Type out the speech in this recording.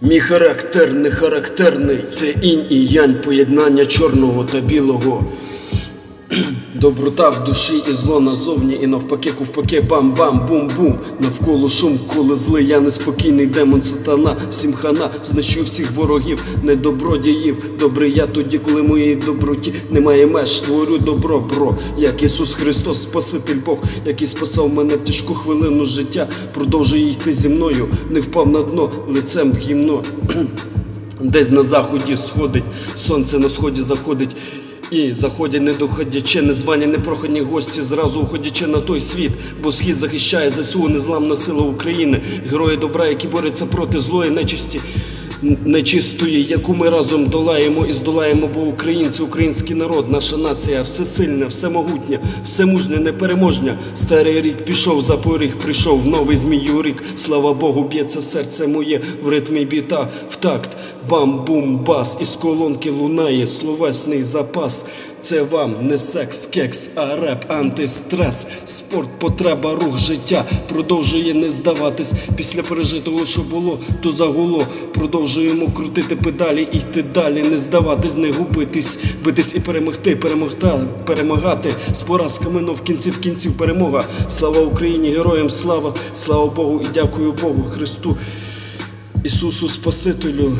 Мій характер не характерний, це інь і янь, поєднання чорного та білого. Доброта в душі і зло назовні, і навпаки, ковпаки, бам-бам, бум-бум. Навколо шум, коли злий, я неспокійний демон сатана, всім хана, знищу всіх ворогів, недобродіїв. Добрий я тоді, коли моїй доброті немає меж, творю добро, бро, як Ісус Христос, Спаситель Бог, який спасав мене в тяжку хвилину життя, продовжує йти зі мною, не впав на дно, лицем в гімно. Десь на заході сходить, сонце на сході заходить. І заходять не доходячи, незвані, непрохані гості, зразу уходячи на той світ, бо схід захищає ЗСУ, незламна сила України, герої добра, які борються проти злої нечисті. Нечистої, яку ми разом долаємо і здолаємо, бо українці, український народ, наша нація, всесильна, всемогутня, всемужня, непереможня. Старий рік пішов за поріг, прийшов новий змію рік. Слава Богу, б'ється серце моє в ритмі біта, в такт, бам-бум, бас, із колонки лунає словесний запас. Це вам не секс, кекс, а реп, антистрес, спорт, потреба, рух, життя продовжує не здаватись після пережитого, що було, то загуло. Продовжуємо крутити педалі, йти далі, не здаватись, не губитись, битись і перемогти, перемогти, перемагати з поразками, но в кінці в кінців перемога. Слава Україні, героям слава, слава Богу і дякую Богу Христу, Ісусу Спасителю.